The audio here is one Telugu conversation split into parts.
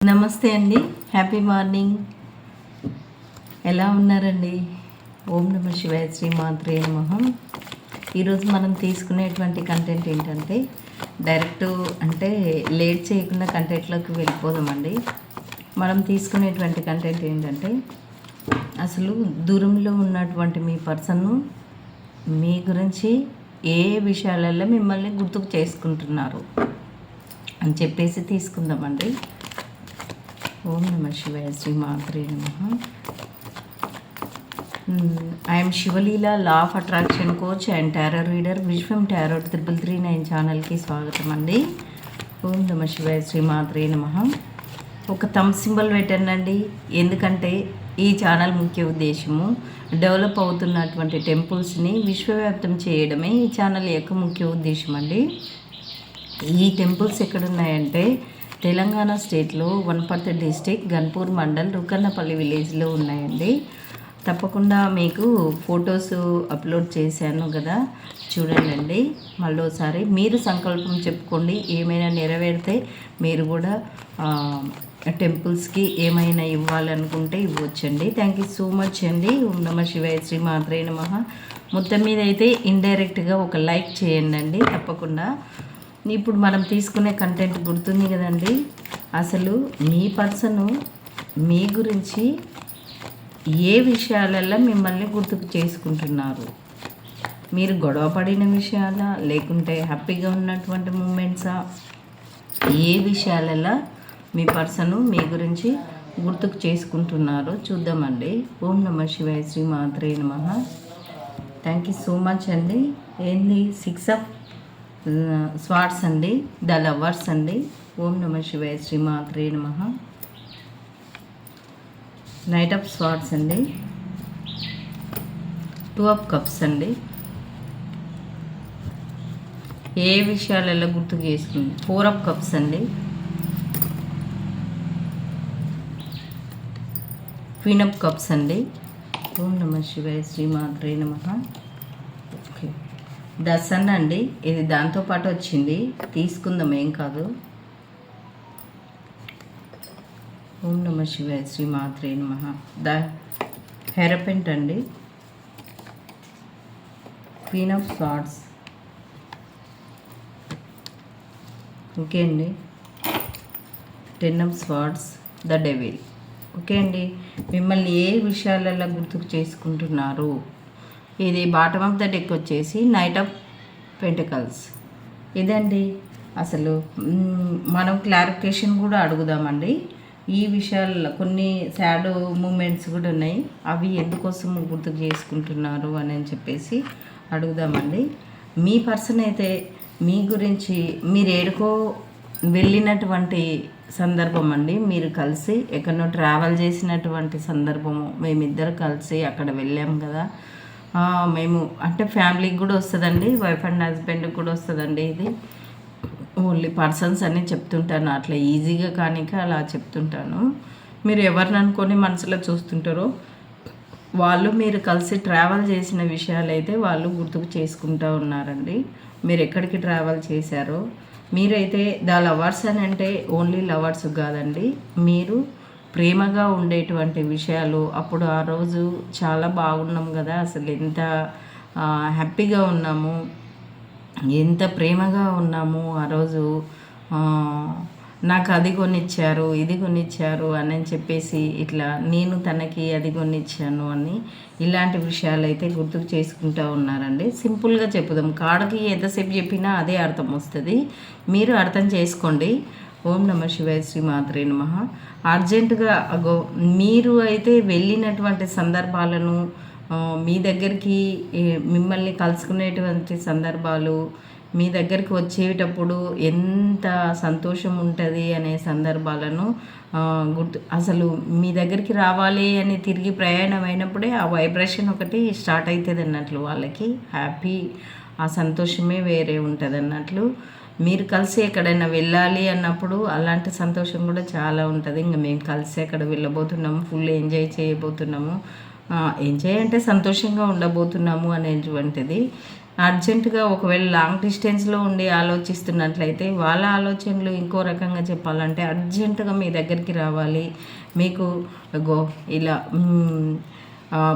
నమస్తే అండి. హ్యాపీ మార్నింగ్ ఎలా ఉన్నారండి? ఓం నమ శివాయ శ్రీ మాత్రే నమహం ఈరోజు మనం తీసుకునేటువంటి కంటెంట్ ఏంటంటే డైరెక్ట్ అంటే లేట్ చేయకుండా కంటెంట్లోకి వెళ్ళిపోదామండి. మనం తీసుకునేటువంటి కంటెంట్ ఏంటంటే అసలు దూరంలో ఉన్నటువంటి మీ పర్సన్ను మీ గురించి ఏ విషయాలలో మిమ్మల్ని గుర్తుకు చేసుకుంటున్నారు? అని చెప్పేసి తీసుకుందామండి. ఓం నమ శివాయ శ్రీ మాత్రే నమ. I'm Sivaleela law of attraction coach and tarot reader Vishwam tarot triple three nine ఛానల్కి స్వాగతం అండి ఓం నమ శివాయ శ్రీ మాత్రే నమ. ఒక తమ్ సింబల్ పెట్టండి ఎందుకంటే ఈ ఛానల్ ముఖ్య ఉద్దేశము డెవలప్ అవుతున్నటువంటి టెంపుల్స్ని విశ్వవ్యాప్తం చేయడమే ఈ ఛానల్ యొక్క ముఖ్య ఉద్దేశం అండి ఈ టెంపుల్స్ ఎక్కడున్నాయంటే తెలంగాణ స్టేట్లో వనపర్తి డిస్టిక్ గన్పూర్ మండల్ రుకన్నపల్లి విలేజ్లో ఉన్నాయండి. తప్పకుండా మీకు ఫొటోస్ అప్లోడ్ చేశాను కదా చూడండి మళ్ళీ ఒకసారి మీరు సంకల్పం చెప్పుకోండి ఏమైనా నెరవేరితే మీరు కూడా టెంపుల్స్కి ఏమైనా ఇవ్వాలనుకుంటే ఇవ్వచ్చండి. థ్యాంక్ యూ సో మచ్ అండి. ఓం నమ శివాయ శ్రీ మాత్రే నమ. మొత్తం మీద అయితే ఇండైరెక్ట్గా ఒక లైక్ చేయండి అండి తప్పకుండా. ఇప్పుడు మనం తీసుకునే కంటెంట్ గుర్తుంది కదండి. అసలు మీ పర్సను మీ గురించి ఏ విషయాలలో మిమ్మల్ని గుర్తుకు చేసుకుంటున్నారు? మీరు గొడవ పడిన విషయాలా లేకుంటే హ్యాపీగా ఉన్నటువంటి మూమెంట్సా? ఏ విషయాలలో మీ పర్సను మీ గురించి గుర్తుకు చేసుకుంటున్నారో చూద్దామండి. ఓం నమ శివాయ శ్రీ మాత్రే నమ. థ్యాంక్ యూ సో మచ్ అండి. ఏంది? సిక్స్ అప్ స్వాట్స్ అండి ద లవర్స్ అండి. ఓం నమ శివాయ శ్రీ మాత్రే నమ. నైట్ ఆఫ్ స్వాట్స్ అండి. టూ ఆఫ్ కప్స్ అండి. ఏ విషయాలలో గుర్తు చేసుకుంది? ఫోర్ ఆఫ్ కప్స్ అండి. క్వీన్ ఆఫ్ కప్స్ అండి. ఓం నమ శివాయ శ్రీ మా నమ. దసన్ అండి. ఇది దాంతో పాటు వచ్చింది. తీసుకుందాం ఏం కాదు. ఓం నమ శివాయ శ్రీ మాత్రే నమ. ద హెరపెంట్ అండి. Queen of swords. ఓకే అండి. Ten of swords the devil. Okay అండి. మిమ్మల్ని ఏ విషయాలలో గుర్తుకు చేసుకుంటున్నారు? ఇది బాటమ్ ఆఫ్ ద డెక్ వచ్చేసి నైట్ ఆఫ్ పెంటికల్స్ ఇదండి. అసలు మనం క్లారిఫికేషన్ కూడా అడుగుదామండి. ఈ విషయాల్లో కొన్ని సాడ్ మూమెంట్స్ కూడా ఉన్నాయి. అవి ఎందుకోసం గుర్తు చేసుకుంటున్నారు అని చెప్పేసి అడుగుదామండి. మీ పర్సన్ అయితే మీ గురించి మీరు ఏడుకో వెళ్ళినటువంటి సందర్భం అండి. మీరు కలిసి ఎక్కడో ట్రావెల్ చేసినటువంటి సందర్భము. మేమిద్దరు కలిసి అక్కడ వెళ్ళాం కదా. మేము అంటే ఫ్యామిలీకి కూడా వస్తుందండి వైఫ్ అండ్ హస్బెండ్కి కూడా వస్తుందండి ఇది. ఓన్లీ పర్సన్స్ అని చెప్తుంటాను అట్లా ఈజీగా కానీక అలా చెప్తుంటాను. మీరు ఎవరిని అనుకొని మనసులో చూస్తుంటారో వాళ్ళు మీరు కలిసి ట్రావెల్ చేసిన విషయాలు అయితే వాళ్ళు గుర్తుకు చేసుకుంటూ ఉన్నారండి. మీరు ఎక్కడికి ట్రావెల్ చేశారో మీరైతే ద లవర్స్ అని అంటే ఓన్లీ లవర్స్ కాదండి మీరు ప్రేమగా ఉండేటువంటి విషయాలు. అప్పుడు ఆ రోజు చాలా బాగున్నాం కదా. అసలు ఎంత హ్యాపీగా ఉన్నాము. ఎంత ప్రేమగా ఉన్నాము ఆ రోజు. నాకు అది కొనిచ్చారు ఇది కొనిచ్చారు అని చెప్పేసి ఇట్లా నేను తనకి అది కొనిచ్చాను అని ఇలాంటి విషయాలు అయితే గుర్తుకు చేసుకుంటూ ఉన్నారండి. సింపుల్గా చెప్పుదాం. కాడకి ఎంతసేపు చెప్పినా అదే అర్థం వస్తుంది. మీరు అర్థం చేసుకోండి. ఓం నమ శివాయ శ్రీ మాత్రే నమ. అర్జెంటుగా అగో మీరు అయితే వెళ్ళినటువంటి సందర్భాలను మీ దగ్గరికి మిమ్మల్ని కలుసుకునేటువంటి సందర్భాలు మీ దగ్గరికి వచ్చేటప్పుడు ఎంత సంతోషం ఉంటుంది అనే సందర్భాలను గుర్తు అసలు మీ దగ్గరికి రావాలి అని తిరిగి ప్రయాణం అయినప్పుడే ఆ వైబ్రేషన్ ఒకటి స్టార్ట్ అవుతుంది అన్నట్లు వాళ్ళకి హ్యాపీ ఆ సంతోషమే వేరే ఉంటుంది అన్నట్లు మీరు కలిసి ఎక్కడైనా వెళ్ళాలి అన్నప్పుడు అలాంటి సంతోషం కూడా చాలా ఉంటుంది. ఇంకా మేము కలిసి అక్కడ వెళ్ళబోతున్నాము ఫుల్ ఎంజాయ్ చేయబోతున్నాము. ఎంజాయ్ అంటే సంతోషంగా ఉండబోతున్నాము అనేటువంటిది. అర్జెంటుగా ఒకవేళ లాంగ్ డిస్టెన్స్లో ఉండి ఆలోచిస్తున్నట్లయితే వాళ్ళ ఆలోచనలు ఇంకో రకంగా చెప్పాలంటే అర్జెంటుగా మీ దగ్గరికి రావాలి. మీకు గో ఇలా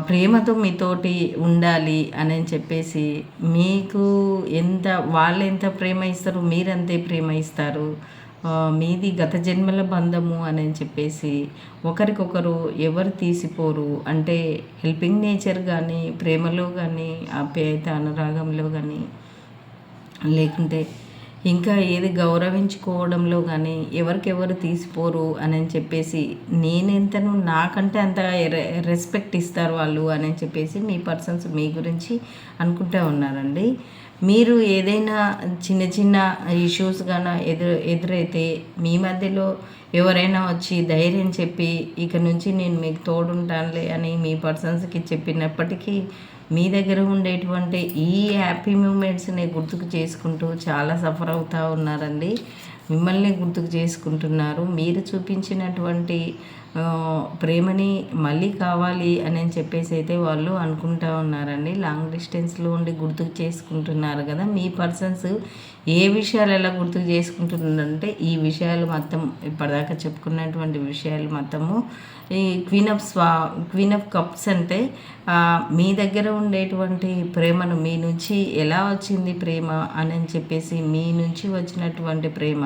ప్రేమతో మీతోటి ఉండాలి అని చెప్పేసి మీకు ఎంత వాళ్ళు ఎంత ప్రేమ ఇస్తారు మీరంతే ప్రేమ ఇస్తారు. మీది గత జన్మల బంధము అని చెప్పేసి ఒకరికొకరు ఎవరు తీసిపోరు. అంటే హెల్పింగ్ నేచర్ కానీ ప్రేమలో కానీ ఆప్యాయత అనురాగంలో కానీ లేకుంటే ఇంకా ఏది గౌరవించుకోవడంలో కానీ ఎవరికెవరు తీసిపోరు అని చెప్పేసి నేనెంతను నాకంటే అంత రె- రెస్పెక్ట్ ఇస్తారు వాళ్ళు అని చెప్పేసి మీ పర్సన్స్ మీ గురించి అనుకుంటూ ఉన్నారండి. మీరు ఏదైనా చిన్న చిన్న ఇష్యూస్ కానీ ఎదురు ఎదురైతే మీ మధ్యలో ఎవరైనా వచ్చి ధైర్యం చెప్పి ఇక నుంచి నేను మీకు తోడుంటానులే అని మీ పర్సన్స్కి చెప్పినప్పటికీ మీ దగ్గర ఉండేటువంటి ఈ హ్యాపీ మూమెంట్స్ని గుర్తుకు చేసుకుంటూ చాలా సఫర్ అవుతూ ఉన్నారండి. మిమ్మల్ని గుర్తుకు చేసుకుంటున్నారు. మీరు చూపించినటువంటి ప్రేమని మళ్ళీ కావాలి అని చెప్పేసి అయితే వాళ్ళు అనుకుంటా ఉన్నారండి. లాంగ్ డిస్టెన్స్లో ఉండి గుర్తుకు చేసుకుంటున్నారు కదా. మీ పర్సన్స్ ఏ విషయాలు ఎలా గుర్తుకు చేసుకుంటున్నారంటే ఈ విషయాలు మొత్తం ఇప్పటిదాకా చెప్పుకున్నటువంటి విషయాలు మొత్తము. ఈ క్వీన్ ఆఫ్ స్వా క్వీన్ ఆఫ్ కప్స్ అంటే మీ దగ్గర ఉండేటువంటి ప్రేమను మీ నుంచి ఎలా వచ్చింది ప్రేమ అని చెప్పేసి మీ నుంచి వచ్చినటువంటి ప్రేమ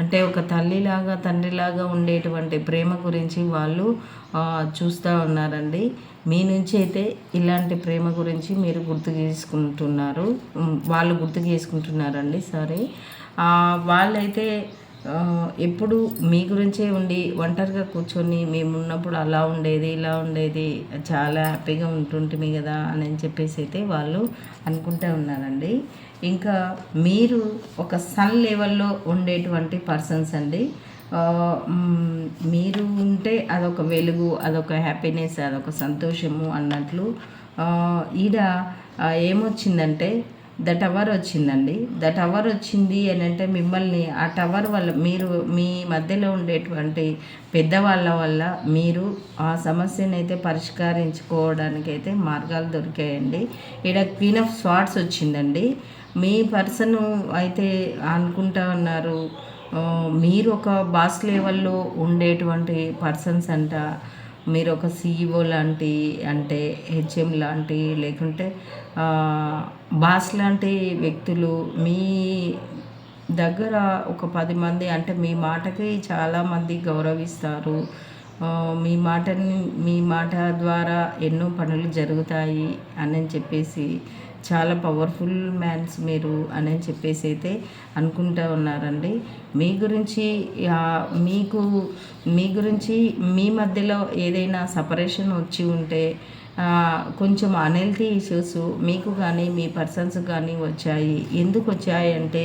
అంటే ఒక తల్లిలాగా తండ్రిలాగా ఉండేటువంటి ప్రేమ గురించి వాళ్ళు చూస్తూ ఉన్నారండి. మీ నుంచి అయితే ఇలాంటి ప్రేమ గురించి మీరు గుర్తు చేసుకుంటున్నారు. వాళ్ళు గుర్తు చేసుకుంటున్నారండి సారీ. వాళ్ళైతే ఎప్పుడు మీ గురించే ఉండి ఒంటరిగా కూర్చొని మేము ఉన్నప్పుడు అలా ఉండేది ఇలా ఉండేది చాలా హ్యాపీగా ఉంటుంటిమి కదా అని చెప్పేసి అయితే వాళ్ళు అనుకుంటూ ఉన్నారండి. ఇంకా మీరు ఒక సన్ లెవెల్లో ఉండేటువంటి పర్సన్స్ అండి. మీరు ఉంటే అదొక వెలుగు అదొక హ్యాపీనెస్ అదొక సంతోషము అన్నట్లు ఈడ ఏమొచ్చిందంటే ద టవర్ వచ్చిందండి. ద టవర్ వచ్చింది అని అంటే మిమ్మల్ని ఆ టవర్ వల్ల మీరు మీ మధ్యలో ఉండేటువంటి పెద్దవాళ్ళ వల్ల మీరు ఆ సమస్యను అయితే పరిష్కరించుకోవడానికి అయితే మార్గాలు దొరికాయండి. ఇక్కడ క్వీన్ ఆఫ్ స్వాట్స్ వచ్చిందండి. మీ పర్సన్ అయితే అనుకుంటా ఉన్నారు మీరు ఒక బాస్ లెవెల్లో ఉండేటువంటి పర్సన్స్ అంట మీరు ఒక సీఈఓ లాంటి అంటే హెచ్ఎం లాంటి లేకుంటే బాస్ లాంటి వ్యక్తులు మీ దగ్గర ఒక పది మంది అంటే మీ మాటకి చాలామంది గౌరవిస్తారు. మీ మాటని మీ మాట ద్వారా ఎన్నో పనులు జరుగుతాయి అని చెప్పేసి చాలా పవర్ఫుల్ మ్యాన్స్ మీరు అని చెప్పేసి అయితే అనుకుంటూ ఉన్నారండి. మీ గురించి మీకు మీ గురించి మీ మధ్యలో ఏదైనా సపరేషన్ వచ్చి ఉంటే కొంచెం అన్హెల్తీ ఇష్యూస్ మీకు కానీ మీ పర్సన్స్ కానీ వచ్చాయి. ఎందుకు వచ్చాయి అంటే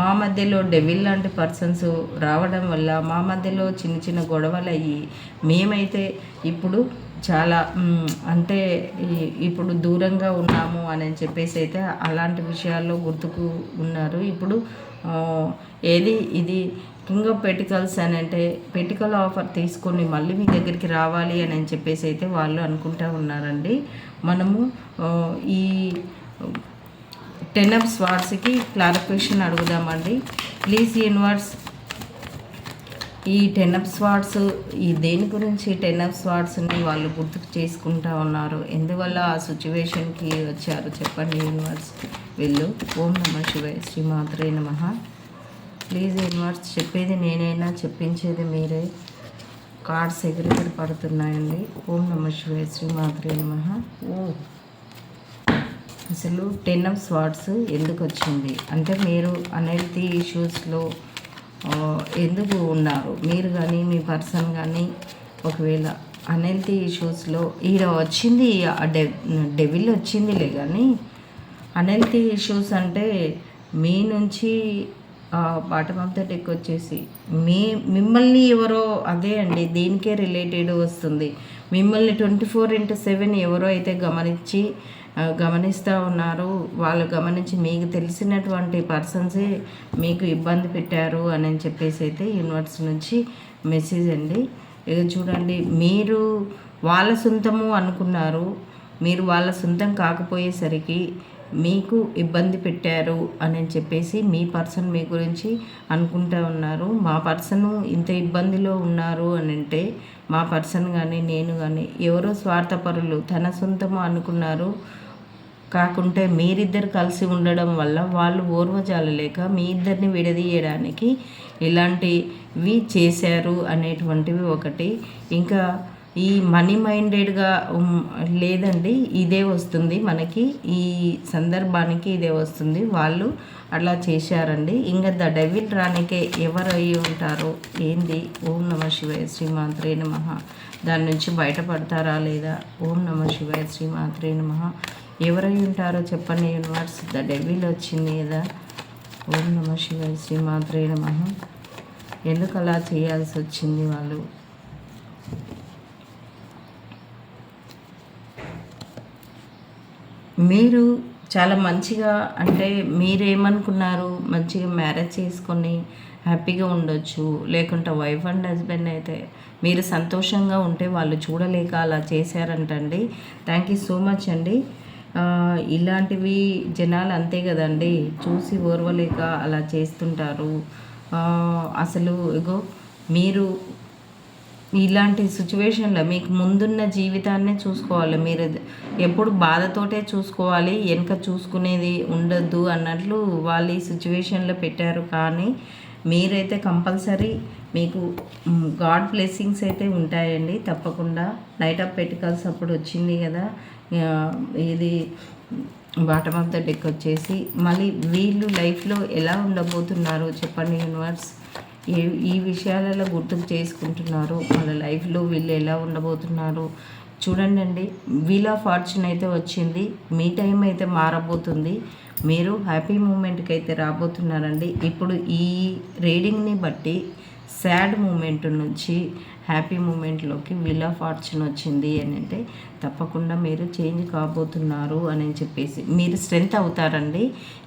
మా మధ్యలో డెవిల్ లాంటి పర్సన్స్ రావడం వల్ల మా మధ్యలో చిన్న చిన్న గొడవలు అయ్యి మేమైతే ఇప్పుడు చాలా అంటే ఇప్పుడు దూరంగా ఉన్నాము అని చెప్పేసి అయితే అలాంటి విషయాల్లో గుర్తుకు ఉన్నారు. ఇప్పుడు ఏది ఇది కింగ్ ఆఫ్ పెటికల్స్ అని అంటే పెటికల్ ఆఫర్ తీసుకొని మళ్ళీ మీ దగ్గరికి రావాలి అని చెప్పేసి అయితే వాళ్ళు అనుకుంటా ఉన్నారండి. మనము ఈ టెన్ ఆఫ్ స్వార్స్కి క్లారిఫికేషన్ అడుగుదామండి. ప్లీజ్ యూనివర్స్ ఈ టెన్ అప్ స్వాట్స్ ఈ దేని గురించి టెన్ అప్ స్వాట్స్ని వాళ్ళు గుర్తుకు చేసుకుంటా ఉన్నారు? ఎందువల్ల ఆ సిచ్యువేషన్కి వచ్చారు? చెప్పండి యూనివర్స్. వీళ్ళు. ఓం నమ శివాయ శ్రీమాత్రే నమ. ప్లీజ్ యూనివర్స్ చెప్పేది నేనైనా చెప్పించేది మీరే. కార్డ్స్ ఎగిరెగిరి పడుతున్నాయండి. ఓం నమ శివాయ శ్రీమాత్రే నమ. ఓ అసలు టెన్ అప్ స్వాట్స్ ఎందుకు వచ్చింది? అంటే మీరు అన్హెల్తీ ఇష్యూస్లో ఎందుకు ఉన్నారు? మీరు కానీ మీ పర్సన్ కానీ ఒకవేళ అనెల్తీ ఇష్యూస్లో ఈడ వచ్చింది డె డెవిల్ వచ్చిందిలే కానీ అనెల్తీ ఇష్యూస్ అంటే మీ నుంచి బాటమ్ ఆఫ్ ద టెక్ వచ్చేసి మీ మిమ్మల్ని ఎవరో అదే అండి దీనికే రిలేటెడ్ వస్తుంది. మిమ్మల్ని ట్వంటీ ఫోర్ ఇంటూ సెవెన్ ఎవరో అయితే గమనించి గమనిస్తూ ఉన్నారు. వాళ్ళు గమనించి మీకు తెలిసినటువంటి పర్సన్సే మీకు ఇబ్బంది పెట్టారు అని చెప్పేసి అయితే యూనివర్స్ నుంచి మెసేజ్ అండి. ఇక చూడండి మీరు వాళ్ళ సొంతము అనుకున్నారు. మీరు వాళ్ళ సొంతం కాకపోయేసరికి మీకు ఇబ్బంది పెట్టారు అని చెప్పేసి మీ పర్సన్ మీ గురించి అనుకుంటా ఉన్నారు. మా పర్సన్ ఇంత ఇబ్బందిలో ఉన్నారు అని అంటే మా పర్సన్ కానీ నేను కానీ ఎవరో స్వార్థపరులు తన సొంతము అనుకున్నారు. కాకుంటే మీరిద్దరు కలిసి ఉండడం వల్ల వాళ్ళు ఓర్వజాలలేక మీ ఇద్దరిని విడదీయడానికి ఇలాంటివి చేశారు అనేటువంటివి ఒకటి. ఇంకా ఈ మనీ మైండెడ్గా లేదండి ఇదే వస్తుంది మనకి. ఈ సందర్భానికి ఇదే వస్తుంది. వాళ్ళు అలా చేశారండి. ఇంకా ద డెవిల్ రానికే ఎవరు అయ్యి ఉంటారో ఏంది? ఓం నమ శివాయ శ్రీమాత్రే నమ. దాని నుంచి బయటపడతారా లేదా? ఓం నమ శివాయ శ్రీమాత్రే నమ. ఎవరై ఉంటారో చెప్పండి యూనివర్స్. ద డెవిల్ వచ్చింది కదా. ఓం నమ శివాయ శ్రీమాత్రే నమ. ఎందుకు అలా చేయాల్సి వచ్చింది వాళ్ళు? మీరు చాలా మంచిగా అంటే మీరేమనుకున్నారు? మంచిగా మ్యారేజ్ చేసుకొని హ్యాపీగా ఉండొచ్చు లేకుంటే వైఫ్ అండ్ హస్బెండ్ అయితే మీరు సంతోషంగా ఉంటే వాళ్ళు చూడలేక అలా చేశారంటండి. థ్యాంక్ యూ సో మచ్ అండి. ఇలాంటివి జనాలు అంతే కదండి. చూసి ఓర్వలేక అలా చేస్తుంటారు. అసలు ఇగో మీరు ఇలాంటి సిచ్యువేషన్లో మీకు ముందున్న జీవితాన్నే చూసుకోవాలి. మీరు ఎప్పుడు బాధతోటే చూసుకోవాలి. వెనక చూసుకునేది ఉండొద్దు అన్నట్లు వాళ్ళు ఈ సిచ్యువేషన్లో పెట్టారు. కానీ మీరైతే కంపల్సరీ మీకు గాడ్ బ్లెస్సింగ్స్ అయితే ఉంటాయండి. తప్పకుండా నైట్ ఆఫ్ పెట్టుకల్స్ అప్పుడు వచ్చింది కదా. ఇది బాటమ్ ఆఫ్ ద డెక్ వచ్చేసి మళ్ళీ వీళ్ళు లైఫ్లో ఎలా ఉండబోతున్నారు చెప్పండి యూనివర్స్ ఏ ఈ విషయాలలో గుర్తుకు చేసుకుంటున్నారు. వాళ్ళ లైఫ్లో వీళ్ళు ఎలా ఉండబోతున్నారు. చూడండి అండి వీల్ ఆఫ్ ఫార్చ్యూన్ అయితే వచ్చింది. మీ టైం అయితే మారబోతుంది. మీరు హ్యాపీ మూమెంట్కి అయితే రాబోతున్నారండి. ఇప్పుడు ఈ రీడింగ్ని బట్టి సాడ్ మూమెంట్ నుంచి హ్యాపీ మూమెంట్లోకి విల్ ఆఫ్ ఫార్చ్యూన్ వచ్చింది అని అంటే తప్పకుండా మీరు చేంజ్ కాబోతున్నారు అని చెప్పేసి. మీరు స్ట్రెంత్ అవుతారండి.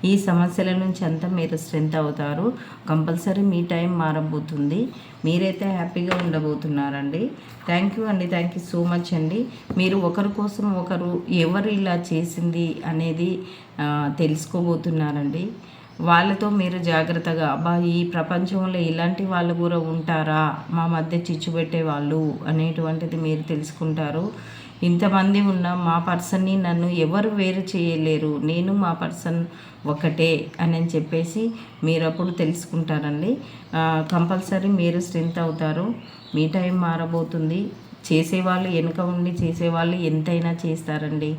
ఈ సమస్యల నుంచి అంతా మీరు స్ట్రెంత్ అవుతారు. కంపల్సరీ మీ టైం మారబోతుంది. మీరైతే హ్యాపీగా ఉండబోతున్నారండి. థ్యాంక్ యూ అండి. థ్యాంక్ యూ సో మచ్ అండి. మీరు ఒకరి కోసం ఒకరు ఎవరు ఇలా చేసింది అనేది తెలుసుకోబోతున్నారండి. వాళ్ళతో మీరు జాగ్రత్తగా అబ్బా ఈ ప్రపంచంలో ఇలాంటి వాళ్ళు కూడా ఉంటారా? మా మధ్య చిచ్చు పెట్టే వాళ్ళు అనేటువంటిది మీరు తెలుసుకుంటారు. ఇంతమంది ఉన్న మా పర్సన్ని నన్ను ఎవరు వేరు చేయలేరు. నేను మా పర్సన్ ఒకటే అని చెప్పేసి మీరు అప్పుడు తెలుసుకుంటారండి. కంపల్సరీ మీరు స్ట్రెంత్ అవుతారు. మీ టైం మారబోతుంది. చేసేవాళ్ళు వెనుక ఉండి చేసేవాళ్ళు ఎంతైనా చేస్తారండి.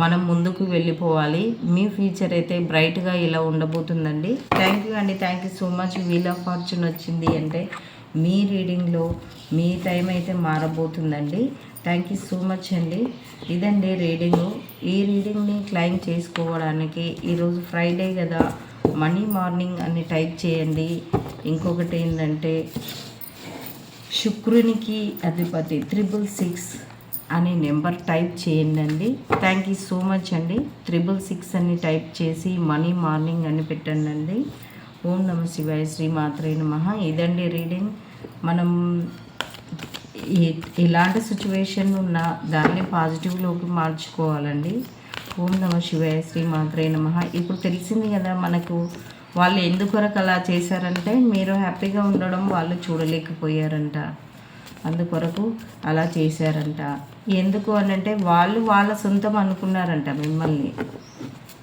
మనం ముందుకు వెళ్ళిపోవాలి. మీ ఫ్యూచర్ అయితే బ్రైట్గా ఇలా ఉండబోతుందండి. థ్యాంక్ యూ అండి. Thank you so much. Wheel of fortune వచ్చింది అంటే మీ రీడింగ్లో మీ టైం అయితే మారబోతుందండి. థ్యాంక్ యూ సో మచ్ అండి. ఇదండి రీడింగు. ఈ రీడింగ్ని క్లైమ్ చేసుకోవడానికి ఈరోజు ఫ్రైడే కదా. మనీ మార్నింగ్ అని టైప్ చేయండి. ఇంకొకటి ఏంటంటే శుక్రునికి అధిపతి త్రిబుల్ సిక్స్. అనే నెంబర్ టైప్ చేయండి అండి థ్యాంక్ యూ సో మచ్ అండి. త్రిబుల్ సిక్స్ అని టైప్ చేసి మనీ మార్నింగ్ అని పెట్టండి అండి ఓం నమ శివాయ శ్రీ మాత్రే నమ. ఇదండి రీడింగ్. మనం ఎలాంటి సిచ్యువేషన్ ఉన్నా దాన్ని పాజిటివ్లోకి మార్చుకోవాలండి. ఓం నమ శివాయ శ్రీ మాత్రే నమ. ఇప్పుడు తెలిసింది కదా మనకు వాళ్ళు ఎందుకొరకు అలా చేశారంటే మీరు హ్యాపీగా ఉండడం వాళ్ళు చూడలేకపోయారంట. అందుకొరకు అలా చేశారంట. ఎందుకు అని అంటే వాళ్ళు వాళ్ళ సొంతం అనుకున్నారంట మిమ్మల్ని.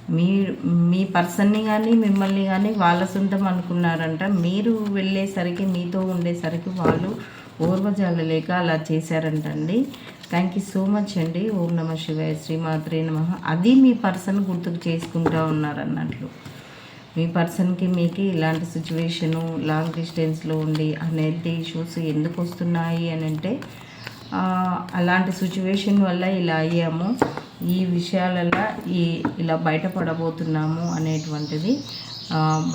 మీ మీ పర్సన్ని కానీ మిమ్మల్ని కానీ వాళ్ళ సొంతం అనుకున్నారంట. మీరు వెళ్ళేసరికి మీతో ఉండేసరికి వాళ్ళు లేక అలా చేశారంటండి. థ్యాంక్ యూ సో మచ్ అండి. ఓం నమ శివాయ శ్రీమాత్రే నమ. అది మీ పర్సన్ గుర్తుకు చేసుకుంటా ఉన్నారన్నట్లు. మీ పర్సన్కి మీకు ఇలాంటి సిచ్యువేషను లాంగ్ డిస్టెన్స్లో ఉండి అన్హెల్తీ ఇష్యూస్ ఎందుకు వస్తున్నాయి అని అంటే అలాంటి సిచ్యువేషన్ వల్ల ఇలా అయ్యాము. ఈ విషయాలలో ఈ ఇలా బయటపడబోతున్నాము అనేటువంటిది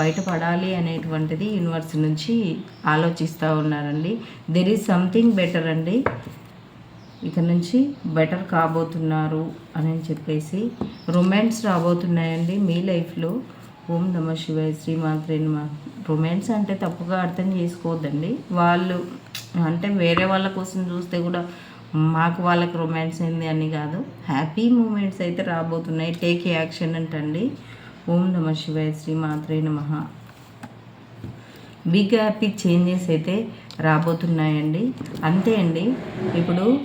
బయటపడాలి అనేటువంటిది యూనివర్స్ నుంచి ఆలోచిస్తూ ఉన్నారండి. దెర్ ఈజ్ సంథింగ్ బెటర్ అండి. ఇక నుంచి బెటర్ కాబోతున్నారు అని చెప్పేసి రొమాన్స్ రాబోతున్నాయండి మీ లైఫ్లో. ఓం నమ శివాయ శ్రీమాత్రే నమ. రొమాన్స్ అంటే తప్పుగా అర్థం చేసుకోవద్దండి. వాళ్ళు అంటే వేరే వాళ్ళ కోసం చూస్తే కూడా మాకు వాళ్ళకి రొమాన్స్ ఏంది అని కాదు. హ్యాపీ మూమెంట్స్ అయితే రాబోతున్నాయి. టేక్ యాక్షన్ అంటండి. ఓం నమ శివాయ శ్రీమాత్రే నమ. బిగ్ హ్యాపీ చేంజెస్ అయితే రాబోతున్నాయండి. అంతే అండి. ఇప్పుడు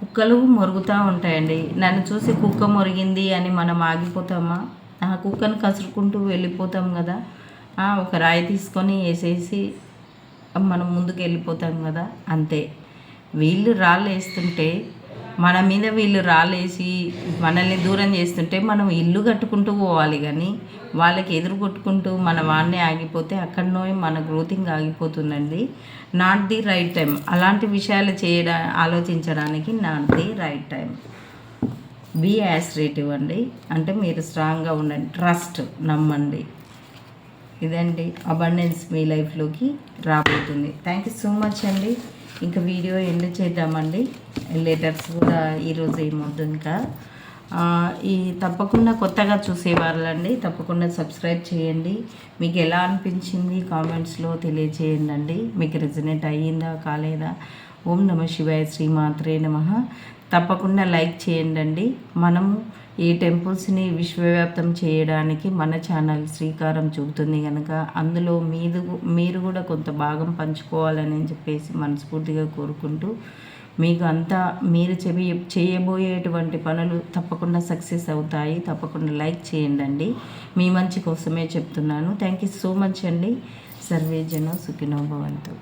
కుక్కలు మొరుగుతూ ఉంటాయండి. నన్ను చూసి కుక్క మొరిగింది అని మనం ఆగిపోతామా? ఆ కుక్కను కసురుకుంటూ వెళ్ళిపోతాం కదా. ఒక రాయి తీసుకొని వేసేసి మనం ముందుకు వెళ్ళిపోతాం కదా. అంతే. వీళ్ళు రాళ్ళు వేస్తుంటే మన మీద వీళ్ళు రాళ్ళు వేసి మనల్ని దూరం చేస్తుంటే మనం ఇల్లు కట్టుకుంటూ పోవాలి కానీ వాళ్ళకి ఎదురు కొట్టుకుంటూ మన వాడిని ఆగిపోతే అక్కడనో మన గ్రోతింగ్ ఆగిపోతుందండి. Not the right time. అలాంటి విషయాలు చేయడా ఆలోచించడానికి not the right time. Be assertive అండి. అంటే మీరు స్ట్రాంగ్గా ఉండండి. ట్రస్ట్ నమ్మండి. ఇదండి. అబండెన్స్ మీ లైఫ్లోకి రాబోతుంది. థ్యాంక్ యూ సో మచ్ అండి. ఇంకా వీడియో ఎండ్ చేద్దామండి. లెటర్స్ కూడా ఈరోజు ఏమవుతుంది ఇంకా. ఈ తప్పకుండా కొత్తగా చూసేవాళ్ళండి తప్పకుండా సబ్స్క్రైబ్ చేయండి. మీకు ఎలా అనిపించింది కామెంట్స్లో తెలియచేయండి అండి మీకు రెజనేట్ అయ్యిందా కాలేదా? ఓం నమ శివాయ శ్రీమాత్రే నమ. తప్పకుండా లైక్ చేయండి మనము ఈ టెంపుల్స్ని విశ్వవ్యాప్తం చేయడానికి మన ఛానల్ శ్రీకారం చూపుతుంది కనుక అందులో మీదు మీరు కూడా కొంత భాగం పంచుకోవాలని చెప్పేసి మనస్ఫూర్తిగా కోరుకుంటూ మీకు అంతా మీరు చెవి చేయబోయేటువంటి పనులు తప్పకుండా సక్సెస్ అవుతాయి. తప్పకుండా లైక్ చేయండి మీ మంచి కోసమే చెప్తున్నాను. థ్యాంక్ యూ సో మచ్ అండి. సర్వే జన సుఖినో భవంతు.